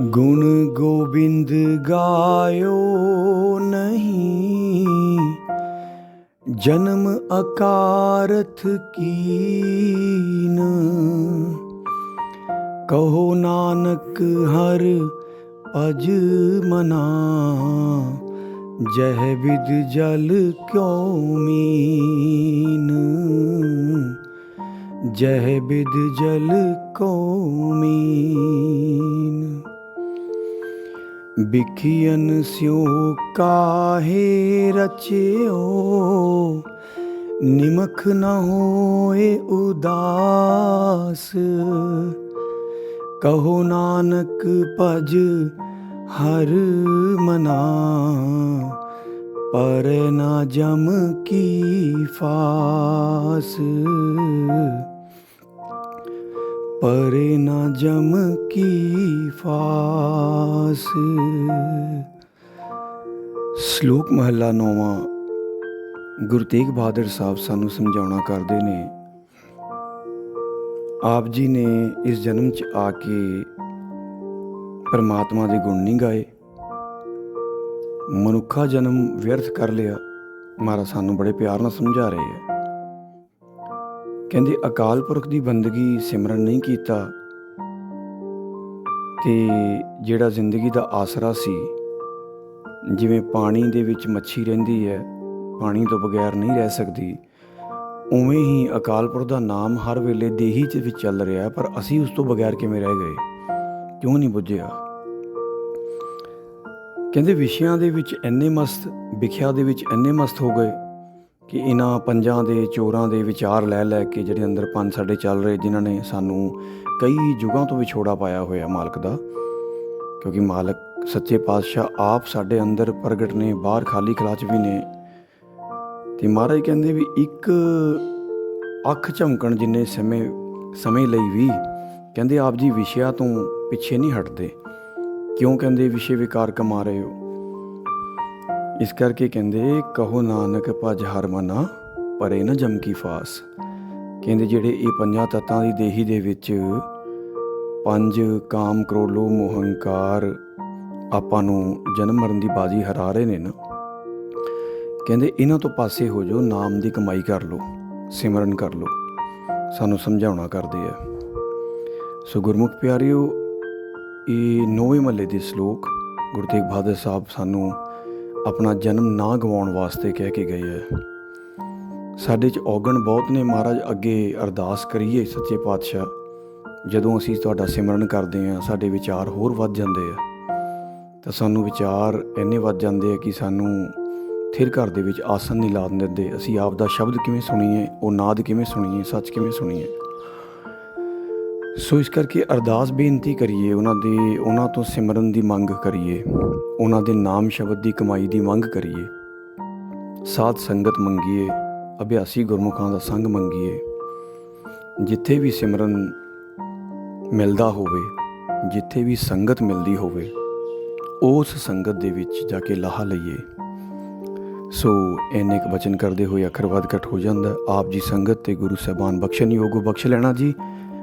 गुण गोविंद गायो नहीं। जन्म अकारथ कीन। कहो नानक हर अज मना। जह विद जल मीन। जह विद जल को मि ਬਿਖੀਨ ਸਿਉ ਕਾਹੇ ਰਚਿਓ, ਨਿਮਖ ਨਾ ਹੋਏ ਉਦਾਸ। ਕਹੋ ਨਾਨਕ ਭਜ ਹਰ ਮਨਾ, ਪਰ ਨਾ ਜਮ ਕੀ ਫਾਸ। ਪਰੇ ਨਾ ਜਮ ਕੀ ਫਾਸ। ਸ਼ਲੋਕ ਮਹੱਲਾ ਨੌਵਾਂ। ਗੁਰੂ ਤੇਗ ਬਹਾਦਰ ਸਾਹਿਬ ਸਾਨੂੰ ਸਮਝਾਉਣਾ ਕਰਦੇ ਨੇ, ਆਪ ਜੀ ਨੇ ਇਸ ਜਨਮ ਚ ਆ ਕੇ ਪਰਮਾਤਮਾ ਦੇ ਗੁਣ ਨਹੀਂ ਗਾਏ। ਮਨੁੱਖਾ ਜਨਮ ਵਿਅਰਥ ਕਰ ਲਿਆ। ਮਹਾਰਾਜ ਸਾਨੂੰ ਬੜੇ ਪਿਆਰ ਨਾਲ ਸਮਝਾ ਰਹੇ ਆ। ਕਹਿੰਦੇ ਅਕਾਲ ਪੁਰਖ ਦੀ ਬੰਦਗੀ ਸਿਮਰਨ ਨਹੀਂ ਕੀਤਾ ਤੇ ਜਿਹੜਾ ਜ਼ਿੰਦਗੀ ਦਾ ਆਸਰਾ ਸੀ, ਜਿਵੇਂ ਪਾਣੀ ਦੇ ਵਿੱਚ ਮੱਛੀ ਰਹਿੰਦੀ ਹੈ, ਪਾਣੀ ਤੋਂ ਬਗੈਰ ਨਹੀਂ ਰਹਿ ਸਕਦੀ, ਉਵੇਂ ਹੀ ਅਕਾਲ ਪੁਰਖ ਦਾ ਨਾਮ ਹਰ ਵੇਲੇ ਦੇਹੀ ਚ ਵਿੱਚ ਚੱਲ ਰਿਹਾ ਪਰ ਅਸੀਂ ਉਸ ਤੋਂ ਬਗੈਰ ਕਿਵੇਂ ਰਹਿ ਗਏ? ਕਿਉਂ ਨਹੀਂ ਬੁੱਝਿਆ? ਕਹਿੰਦੇ ਵਿਸ਼ਿਆਂ ਦੇ ਵਿੱਚ ਇੰਨੇ ਮਸਤ, ਵਿਖਿਆ ਦੇ ਵਿੱਚ ਇੰਨੇ ਮਸਤ ਹੋ ਗਏ ਕਿ ਇਹਨਾਂ ਪੰਜਾਂ ਦੇ, ਚੋਰਾਂ ਦੇ ਵਿਚਾਰ ਲੈ ਲੈ ਕੇ ਜਿਹੜੇ ਅੰਦਰ ਪੰਜ ਸਾਡੇ ਚੱਲ ਰਹੇ, ਜਿਨ੍ਹਾਂ ਨੇ ਸਾਨੂੰ ਕਈ ਯੁਗਾਂ ਤੋਂ ਵਿਛੋੜਾ ਪਾਇਆ ਹੋਇਆ ਮਾਲਕ ਦਾ। ਕਿਉਂਕਿ ਮਾਲਕ ਸੱਚੇ ਪਾਤਸ਼ਾਹ ਆਪ ਸਾਡੇ ਅੰਦਰ ਪ੍ਰਗਟ ਨੇ, ਬਾਹਰ ਖਾਲੀ ਖਲਾਚ ਵੀ ਨੇ। ਤੇ ਮਹਾਰਾਜ ਕਹਿੰਦੇ ਵੀ ਇੱਕ ਅੱਖ ਝਮਕਣ ਜਿੰਨੇ ਸਮੇਂ ਸਮੇਂ ਲਈ ਵੀ ਕਹਿੰਦੇ ਆਪ ਜੀ ਵਿਸ਼ਿਆ ਤੋਂ ਪਿੱਛੇ ਨਹੀਂ ਹਟਦੇ। ਕਿਉਂ ਕਹਿੰਦੇ ਵਿਸ਼ੇ ਵਿਕਾਰ ਕਮਾ ਰਹੇ ਹੋ? ਇਸ ਕਰਕੇ ਕਹਿੰਦੇ, ਕਹੋ ਨਾਨਕ ਭਜ ਹਰ ਮਨਾ, ਪਰੇ ਨ ਜਮ ਕੀ ਫਾਸ। ਕਹਿੰਦੇ ਜਿਹੜੇ ਇਹ ਪੰਜਾਂ ਤਤਾਂ ਦੀ ਦੇਹੀ ਦੇ ਵਿੱਚ ਪੰਜ ਕਾਮ ਕ੍ਰੋਲੋ ਮੋਹੰਕਾਰ ਆਪਾਂ ਨੂੰ ਜਨਮ ਮਰਨ ਦੀ ਬਾਜੀ ਹਰਾ ਰਹੇ ਨੇ ਨਾ। ਕਹਿੰਦੇ ਇਹਨਾਂ ਤੋਂ ਪਾਸੇ ਹੋ ਜਾਓ, ਨਾਮ ਦੀ ਕਮਾਈ ਕਰ ਲਓ, ਸਿਮਰਨ ਕਰ ਲਓ। ਸਾਨੂੰ ਸਮਝਾਉਣਾ ਕਰਦੇ ਆ। ਸੋ ਗੁਰਮੁਖ ਪਿਆਰਿਓ, ਇਹ ਨੌਵੇਂ ਮਹੱਲੇ ਦੇ ਸ਼ਲੋਕ ਗੁਰੂ ਤੇਗ ਬਹਾਦਰ ਸਾਹਿਬ ਸਾਨੂੰ ਆਪਣਾ ਜਨਮ ਨਾ ਗਵਾਉਣ ਵਾਸਤੇ ਕਹਿ ਕੇ ਗਏ ਹੈ। ਸਾਡੇ 'ਚ ਔਗਣ ਬਹੁਤ ਨੇ, ਮਹਾਰਾਜ, ਅੱਗੇ ਅਰਦਾਸ ਕਰੀਏ ਸੱਚੇ ਪਾਤਸ਼ਾਹ। ਜਦੋਂ ਅਸੀਂ ਤੁਹਾਡਾ ਸਿਮਰਨ ਕਰਦੇ ਹਾਂ, ਸਾਡੇ ਵਿਚਾਰ ਹੋਰ ਵੱਧ ਜਾਂਦੇ ਆ। ਤਾਂ ਸਾਨੂੰ ਵਿਚਾਰ ਇੰਨੇ ਵੱਧ ਜਾਂਦੇ ਆ ਕਿ ਸਾਨੂੰ ਥਿਰ ਘਰ ਦੇ ਵਿੱਚ ਆਸਨ ਨਹੀਂ ਲਾਣ ਦਿੰਦੇ। ਅਸੀਂ ਆਪ ਦਾ ਸ਼ਬਦ ਕਿਵੇਂ ਸੁਣੀਏ, ਉਹ ਨਾਦ ਕਿਵੇਂ ਸੁਣੀਏ, ਸੱਚ ਕਿਵੇਂ ਸੁਣੀਏ। ਸੋ ਇਸ ਕਰਕੇ ਅਰਦਾਸ ਬੇਨਤੀ ਕਰੀਏ, ਉਹਨਾਂ ਦੇ, ਉਹਨਾਂ ਤੋਂ ਸਿਮਰਨ ਦੀ ਮੰਗ ਕਰੀਏ, ਉਹਨਾਂ ਦੇ ਨਾਮ ਸ਼ਬਦ ਦੀ ਕਮਾਈ ਦੀ ਮੰਗ ਕਰੀਏ। ਸਾਧ ਸੰਗਤ ਮੰਗੀਏ, ਅਭਿਆਸੀ ਗੁਰਮੁਖਾਂ ਦਾ ਸੰਗ ਮੰਗੀਏ। ਜਿੱਥੇ ਵੀ ਸਿਮਰਨ ਮਿਲਦਾ ਹੋਵੇ, ਜਿੱਥੇ ਵੀ ਸੰਗਤ ਮਿਲਦੀ ਹੋਵੇ, ਉਸ ਸੰਗਤ ਦੇ ਵਿੱਚ ਜਾ ਕੇ ਲਾਹਾ ਲਈਏ। ਸੋ ਇੰਨੇ ਕੁ ਵਚਨ ਕਰਦੇ ਹੋਏ ਅੱਖਰ ਵੱਧ ਘਟ ਹੋ ਜਾਂਦਾ। ਆਪ ਜੀ ਸੰਗਤ ਤੇ ਗੁਰੂ ਸਾਹਿਬਾਨ ਬਖਸ਼ਣ ਯੋਗ ਬਖਸ਼ ਲੈਣਾ ਜੀ।